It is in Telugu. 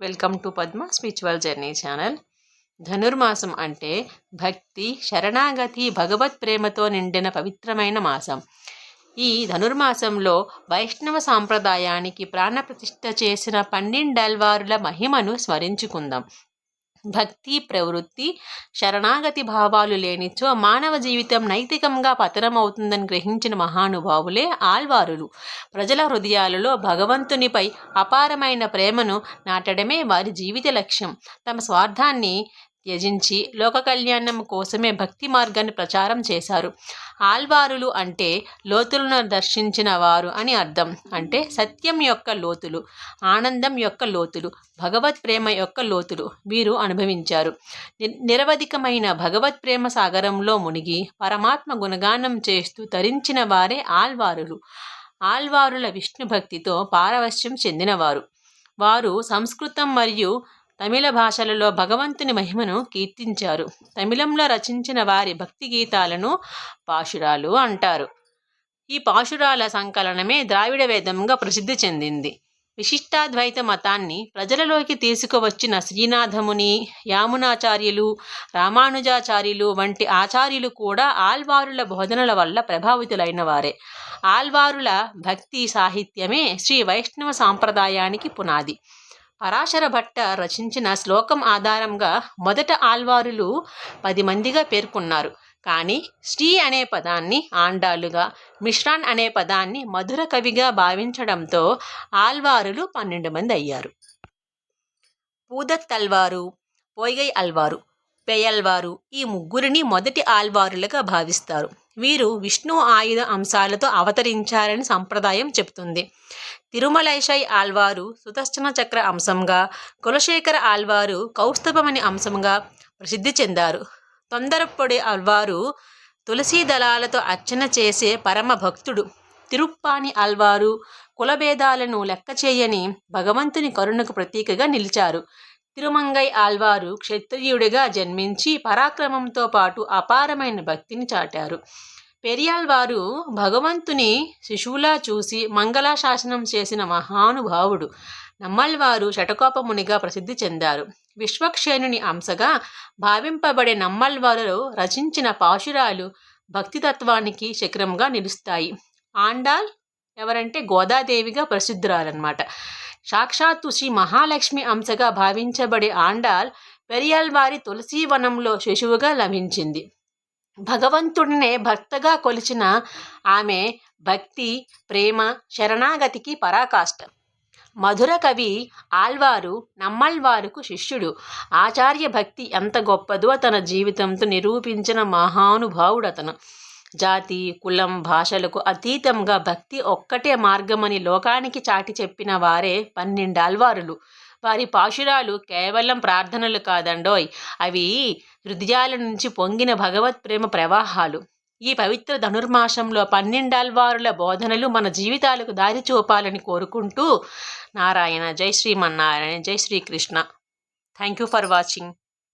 Welcome to Padma spiritual journey channel. ధనుర్మాసం అంటే భక్తి శరణాగతి భగవత్ ప్రేమతో నిండిన పవిత్రమైన మాసం. ఈ ధనుర్మాసంలో వైష్ణవ సాంప్రదాయానికి ప్రాణప్రతిష్ఠ చేసిన పన్నెండల్వారుల మహిమను స్మరించుకుందాం. భక్తి ప్రవృత్తి శరణాగతి భావాలు లేనిచో మానవ జీవితం నైతికంగా పతనమవుతుందని గ్రహించిన మహానుభావులే ఆల్వారులు ప్రజల హృదయాలలో భగవంతునిపై అపారమైన ప్రేమను నాటడమే వారి జీవిత లక్ష్యం. తమ స్వార్థాన్ని యజించి లోక కళ్యాణం కోసమే భక్తి మార్గాన్ని ప్రచారం చేశారు. ఆల్వారులు అంటే లోతులను దర్శించిన వారు అని అర్థం. అంటే సత్యం యొక్క లోతులు ఆనందం యొక్క లోతులు భగవత్ ప్రేమ యొక్క లోతులు వీరు అనుభవించారు. నిరవధికమైన భగవత్ ప్రేమ సాగరంలో మునిగి పరమాత్మ గుణగానం చేస్తూ తరించిన వారే ఆల్వారులు ఆల్వారుల విష్ణు భక్తితో పారవశ్యం చెందినవారు. వారు సంస్కృతం మరియు తమిళ భాషలలో భగవంతుని మహిమను కీర్తించారు. తమిళంలో రచించిన వారి భక్తి గీతాలను పాశురాలు అంటారు. ఈ పాశురాల సంకలనమే ద్రావిడ వేదంగా ప్రసిద్ధి చెందింది. విశిష్టాద్వైత మతాన్ని ప్రజలలోకి తీసుకువచ్చిన శ్రీనాథముని యామునాచార్యులు రామానుజాచార్యులు వంటి ఆచార్యులు కూడా ఆల్వారుల బోధనల వల్ల ప్రభావితులైన వారే ఆల్వారుల భక్తి సాహిత్యమే శ్రీ వైష్ణవ సాంప్రదాయానికి పునాది. పరాశర భట్ట రచించిన శ్లోకం ఆధారంగా మొదట ఆల్వారులు పది మందిగా పేర్కొన్నారు. కానీ శ్రీ అనే పదాన్ని ఆండాలుగా మిశ్రాన్ అనే పదాన్ని మధుర కవిగా భావించడంతో ఆల్వారులు పన్నెండు మంది అయ్యారు. పూదత్ అల్వారు పోయిగై అల్వారు పెయల్వారు ఈ ముగ్గురిని మొదటి ఆల్వారులుగా భావిస్తారు. వీరు విష్ణు ఆయుధ అంశాలతో అవతరించారని సంప్రదాయం చెబుతుంది. తిరుమలైషై ఆల్వారు సుదర్శన చక్ర అంశంగా కులశేఖర ఆల్వారు కౌస్తభమని అంశంగా ప్రసిద్ధి చెందారు. తొందరపొడి ఆల్వారు తులసీ దళాలతో అర్చన చేసే పరమ భక్తుడు. తిరుప్పాని ఆల్వారు కులభేదాలను లెక్క చేయని భగవంతుని కరుణకు ప్రతీకగా నిలిచారు. తిరుమంగై ఆల్వారు క్షత్రియుడిగా జన్మించి పరాక్రమంతో పాటు అపారమైన భక్తిని చాటారు. పెరియాల్వారు భగవంతుని శిశువులా చూసి మంగళాశాసనం చేసిన మహానుభావుడు నమ్మల్వారు శటకోపమునిగా ప్రసిద్ధి చెందారు. విశ్వక్షేణుని అంశగా భావింపబడే నమ్మల్వారు రచించిన పాశురాలు భక్తితత్వానికి చక్రంగా నిలుస్తాయి. ఆండాల్ ఎవరంటే గోదాదేవిగా ప్రసిద్ధురాలన్నమాట. సాక్షాత్తు శ్రీ మహాలక్ష్మి అంశగా భావించబడే ఆండాల్ పెరియాల్వారి తులసీవనంలో శిశువుగా లభించింది. భగవంతుడినే భక్తగా కొలిచిన ఆమె భక్తి ప్రేమ శరణాగతికి పరాకాష్ట. మధుర కవి ఆల్వారు నమ్మల్వారుకు శిష్యుడు. ఆచార్య భక్తి ఎంత గొప్పదో తన జీవితంతో నిరూపించిన మహానుభావుడు అతను. జాతి కులం భాషలకు అతీతంగా భక్తి ఒక్కటే మార్గమని లోకానికి చాటి చెప్పిన వారే పన్నెండు అల్వారులు వారి పాశురాలు కేవలం ప్రార్థనలు కాదండోయ్ అవి హృదయాల నుంచి పొంగిన భగవత్ ప్రేమ ప్రవాహాలు. ఈ పవిత్ర ధనుర్మాసంలో పన్నెండాల్వారుల బోధనలు మన జీవితాలకు దారి చూపాలని కోరుకుంటూ నారాయణ. జై శ్రీమన్నారాయణ జై Srikrishna thank you for watching